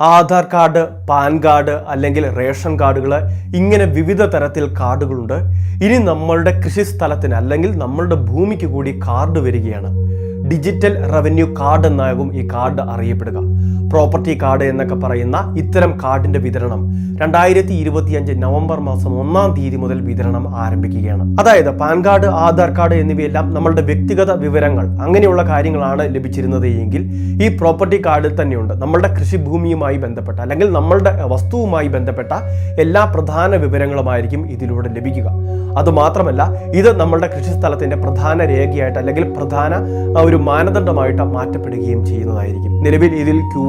Aadhaar card PAN card അല്ലെങ്കിൽ ration കാർഡുകൾ ഇങ്ങനെ വിവിധ തരത്തിൽ കാർഡുകളുണ്ട്. ഇനി നമ്മളുടെ കൃഷിസ്ഥലത്തിന് അല്ലെങ്കിൽ നമ്മളുടെ ഭൂമിക്ക് കൂടി കാർഡ് വരികയാണ്. ഡിജിറ്റൽ റവന്യൂ കാർഡ് എന്നാകും ഈ കാർഡ് അറിയപ്പെടുക. പ്രോപ്പർട്ടി കാർഡ് എന്നൊക്കെ പറയുന്ന ഇത്തരം കാർഡിന്റെ വിതരണം രണ്ടായിരത്തി ഇരുപത്തിയഞ്ച് നവംബർ മാസം ഒന്നാം തീയതി മുതൽ വിതരണം ആരംഭിക്കുകയാണ്. അതായത് പാൻ കാർഡ് ആധാർ കാർഡ് എന്നിവയെല്ലാം നമ്മളുടെ വ്യക്തിഗത വിവരങ്ങൾ അങ്ങനെയുള്ള കാര്യങ്ങളാണ് ലഭിച്ചിരുന്നത് എങ്കിൽ ഈ പ്രോപ്പർട്ടി കാർഡിൽ തന്നെയുണ്ട്. നമ്മളുടെ കൃഷിഭൂമിയുമായി ബന്ധപ്പെട്ട അല്ലെങ്കിൽ നമ്മളുടെ വസ്തുവുമായി ബന്ധപ്പെട്ട എല്ലാ പ്രധാന വിവരങ്ങളുമായിരിക്കും ഇതിലൂടെ ലഭിക്കുക. അതുമാത്രമല്ല ഇത് നമ്മളുടെ കൃഷിസ്ഥലത്തിന്റെ പ്രധാന രേഖയായിട്ട് അല്ലെങ്കിൽ പ്രധാന ഒരു മാനദണ്ഡമായിട്ട് മാറ്റപ്പെടുകയും ചെയ്യുന്നതായിരിക്കും. നിലവിൽ ഇതിൽ ക്യു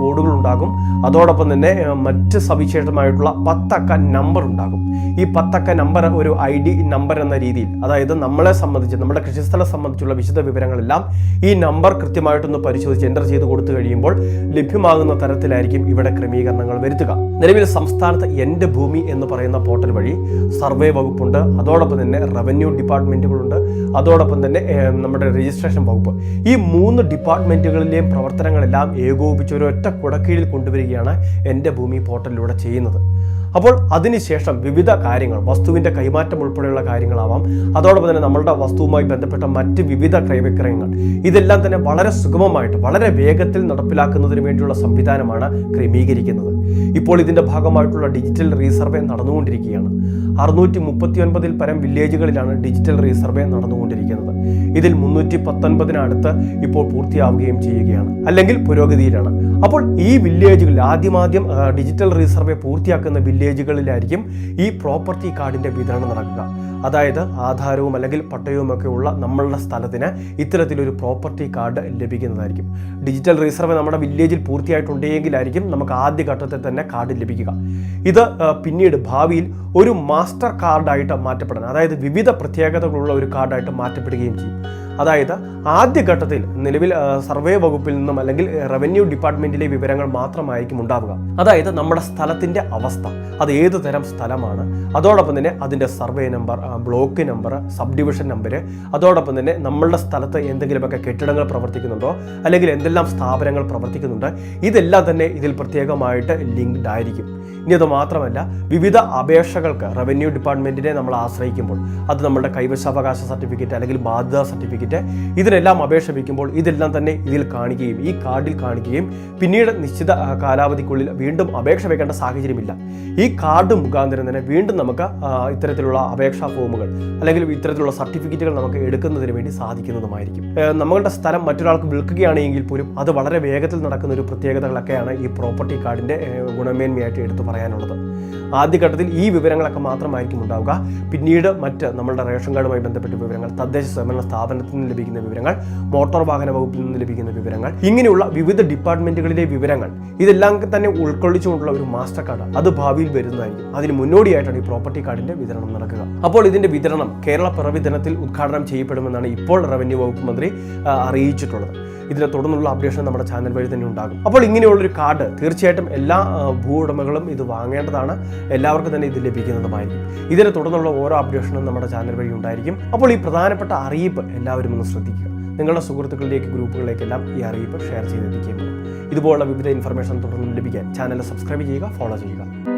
കോഡുകൾ ഉണ്ടാകും അതോടൊപ്പം തന്നെ മറ്റ് സവിശേഷമായിട്ടുള്ള പത്തക്ക നമ്പർ ഉണ്ടാകും. ഈ പത്തക്ക നമ്പർ ഒരു ഐ ഡി നമ്പർ എന്ന രീതിയിൽ അതായത് നമ്മളെ സംബന്ധിച്ച് നമ്മുടെ കൃഷിസ്ഥലം സംബന്ധിച്ചുള്ള വിശദ വിവരങ്ങളെല്ലാം ഈ നമ്പർ കൃത്യമായിട്ടൊന്ന് പരിശോധിച്ച് എന്റർ ചെയ്ത് കൊടുത്തു കഴിയുമ്പോൾ ലഭ്യമാകുന്ന തരത്തിലായിരിക്കും ഇവിടെ ക്രമീകരണങ്ങൾ വരുത്തുക. നിലവിൽ സംസ്ഥാനത്ത് എന്റെ ഭൂമി എന്ന് പറയുന്ന പോർട്ടൽ വഴി സർവേ വകുപ്പുണ്ട്. അതോടൊപ്പം തന്നെ റവന്യൂ ഡിപ്പാർട്ട്മെന്റുകളുണ്ട് അതോടൊപ്പം തന്നെ നമ്മുടെ രജിസ്ട്രേഷൻ വകുപ്പ്. ഈ മൂന്ന് ഡിപ്പാർട്ട്മെന്റുകളിലെയും പ്രവർത്തനങ്ങളെല്ലാം ഏകോപിച്ച് ഒരു ഒറ്റ കുടക്കീഴിൽ കൊണ്ടുവരികയാണ് എന്റെ ഭൂമി പോർട്ടലിലൂടെ ചെയ്യുന്നത്. അപ്പോൾ അതിനുശേഷം വിവിധ കാര്യങ്ങൾ വസ്തുവിന്റെ കൈമാറ്റം ഉൾപ്പെടെയുള്ള കാര്യങ്ങളാവാം. അതോടൊപ്പം തന്നെ നമ്മളുടെ വസ്തുവുമായി ബന്ധപ്പെട്ട മറ്റ് വിവിധ ക്രയവിക്രയങ്ങൾ. ഇതെല്ലാം തന്നെ വളരെ സുഗമമായിട്ട് വളരെ വേഗത്തിൽ നടപ്പിലാക്കുന്നതിന് വേണ്ടിയുള്ള സംവിധാനമാണ് ക്രമീകരിക്കുന്നത്. ഇപ്പോൾ ഇതിന്റെ ഭാഗമായിട്ടുള്ള ഡിജിറ്റൽ റീസർവേ നടന്നുകൊണ്ടിരിക്കുകയാണ്. അറുന്നൂറ്റി മുപ്പത്തി ഒൻപതിൽ പരം വില്ലേജുകളിലാണ് ഡിജിറ്റൽ റീസർവേ നടന്നുകൊണ്ടിരിക്കുന്നത്. ഇതിൽ മുന്നൂറ്റി പത്തൊൻപതിനടുത്ത് ഇപ്പോൾ പൂർത്തിയാവുകയും ചെയ്യുകയാണ്. അല്ലെങ്കിൽ പുരോഗതിയിലാണ്. അപ്പോൾ ഈ വില്ലേജുകളിൽ ആദ്യമാദ്യം ഡിജിറ്റൽ റീസർവേ പൂർത്തിയാക്കുന്ന വില്ലേജുകളിലായിരിക്കും ഈ പ്രോപ്പർട്ടി കാർഡിന്റെ വിതരണം നടക്കുക. അതായത് ആധാരവും അല്ലെങ്കിൽ പട്ടയവും ഒക്കെ ഉള്ള നമ്മളുടെ സ്ഥലത്തിന് ഇത്തരത്തിലൊരു പ്രോപ്പർട്ടി കാർഡ് ലഭിക്കുന്നതായിരിക്കും. ഡിജിറ്റൽ റീസർവേ നമ്മുടെ വില്ലേജിൽ പൂർത്തിയായിട്ടുണ്ടെങ്കിലായിരിക്കും നമുക്ക് ആദ്യ ഘട്ടത്തിൽ തന്നെ കാർഡ് ലഭിക്കുക. ഇത് പിന്നീട് ഭാവിയിൽ ഒരു മാസ്റ്റർ കാർഡായിട്ട് മാറ്റപ്പെടണം. അതായത് വിവിധ പ്രത്യേകതകളുള്ള ഒരു കാർഡായിട്ട് മാറ്റപ്പെടുകയും ചെയ്യും. അതായത് ആദ്യഘട്ടത്തിൽ നിലവിൽ സർവേ വകുപ്പിൽ നിന്നും അല്ലെങ്കിൽ റവന്യൂ ഡിപ്പാർട്ട്മെന്റിലെ വിവരങ്ങൾ മാത്രമായിരിക്കും ഉണ്ടാവുക. അതായത് നമ്മുടെ സ്ഥലത്തിന്റെ അവസ്ഥ അത് ഏത് തരം സ്ഥലമാണ് അതോടൊപ്പം തന്നെ അതിന്റെ survey number block number subdivision number അതോടൊപ്പം തന്നെ നമ്മളുടെ സ്ഥലത്ത് എന്തെങ്കിലുമൊക്കെ കെട്ടിടങ്ങൾ പ്രവർത്തിക്കുന്നുണ്ടോ അല്ലെങ്കിൽ എന്തെല്ലാം സ്ഥാപനങ്ങൾ പ്രവർത്തിക്കുന്നുണ്ട് ഇതെല്ലാം തന്നെ ഇതിൽ പ്രത്യേകമായിട്ട് ലിങ്ക്ഡ് ആയിരിക്കും. ഇനി അത് മാത്രമല്ല വിവിധ അപേക്ഷകൾക്ക് റവന്യൂ ഡിപ്പാർട്ട്മെന്റിനെ നമ്മൾ ആശ്രയിക്കുമ്പോൾ അത് നമ്മുടെ കൈവശാവകാശ സർട്ടിഫിക്കറ്റ് അല്ലെങ്കിൽ ബാധ്യതാ സർട്ടിഫിക്കറ്റ് ഇതിനെല്ലാം അപേക്ഷ വയ്ക്കുമ്പോൾ ഇതെല്ലാം തന്നെ ഇതിൽ കാണിക്കുകയും ഈ കാർഡിൽ കാണിക്കുകയും പിന്നീട് നിശ്ചിത കാലാവധിക്കുള്ളിൽ വീണ്ടും അപേക്ഷ വയ്ക്കേണ്ട സാഹചര്യമില്ല. ഈ കാർഡ് മുഖാന്തരം തന്നെ വീണ്ടും നമുക്ക് ഇത്തരത്തിലുള്ള അപേക്ഷാ ഫോമുകൾ അല്ലെങ്കിൽ ഇത്തരത്തിലുള്ള സർട്ടിഫിക്കറ്റുകൾ നമുക്ക് എടുക്കുന്നതിന് വേണ്ടി സാധിക്കുന്നതുമായിരിക്കും. നമ്മളുടെ സ്ഥലം മറ്റൊരാൾക്ക് വിൽക്കുകയാണെങ്കിൽ പോലും അത് വളരെ വേഗത്തിൽ നടക്കുന്ന ഒരു പ്രത്യേകതകളൊക്കെയാണ് ഈ പ്രോപ്പർട്ടി കാർഡിന്റെ ഗുണമേന്മയായിട്ട് എടുത്തു പറയാനുള്ളത്. ആദ്യഘട്ടത്തിൽ ഈ വിവരങ്ങളൊക്കെ മാത്രമായിരിക്കും ഉണ്ടാവുക. പിന്നീട് മറ്റ് നമ്മളുടെ റേഷൻ കാർഡുമായി ബന്ധപ്പെട്ട വിവരങ്ങൾ തദ്ദേശ സ്വയംഭരണ സ്ഥാപനത്തിൽ നിന്ന് ലഭിക്കുന്ന വിവരങ്ങൾ മോട്ടോർ വാഹന വകുപ്പിൽ നിന്ന് ലഭിക്കുന്ന വിവരങ്ങൾ ഇങ്ങനെയുള്ള വിവിധ ഡിപ്പാർട്ട്മെന്റുകളിലെ വിവരങ്ങൾ ഇതെല്ലാം തന്നെ ഉൾക്കൊള്ളിച്ചുകൊണ്ടുള്ള ഒരു മാസ്റ്റർ കാർഡ് അത് ഭാവിയിൽ വരുന്നതായിരിക്കും. അതിന് മുന്നോടിയായിട്ടാണ് ഈ പ്രോപ്പർട്ടി കാർഡിന്റെ വിതരണം നടക്കുക. അപ്പോൾ ഇതിന്റെ വിതരണം കേരള പിറവി ദിനത്തിൽ ഉദ്ഘാടനം ചെയ്യപ്പെടുമെന്നാണ് ഇപ്പോൾ റവന്യൂ വകുപ്പ് മന്ത്രി അറിയിച്ചിട്ടുള്ളത്. ഇതിനെ തുടർന്നുള്ള അപ്ഡേഷൻ നമ്മുടെ ചാനൽ വഴി തന്നെ ഉണ്ടാകും. അപ്പോൾ ഇങ്ങനെയുള്ളൊരു കാർഡ് തീർച്ചയായിട്ടും എല്ലാ ആ, ഭൂ ഉടമകളും ഇത് വാങ്ങേണ്ടതാണ്. എല്ലാവർക്കും തന്നെ ഇത് ലഭിക്കുന്നതുമായിരിക്കും. ഇതിനെ തുടർന്നുള്ള ഓരോ അപ്ഡേഷനും നമ്മുടെ ചാനൽ വഴി ഉണ്ടായിരിക്കും. അപ്പോൾ ഈ പ്രധാനപ്പെട്ട അറിയിപ്പ് എല്ലാവരും ഒന്ന് ശ്രദ്ധിക്കുക. നിങ്ങളുടെ സുഹൃത്തുക്കളിലേക്ക് ഗ്രൂപ്പുകളിലേക്കെല്ലാം ഈ അറിയിപ്പ് ഷെയർ ചെയ്തെത്തിക്കുകയും ഇതുപോലുള്ള വിവിധ ഇൻഫർമേഷൻ തുടർന്നും ലഭിക്കാൻ ചാനൽ സബ്സ്ക്രൈബ് ചെയ്യുക ഫോളോ ചെയ്യുക.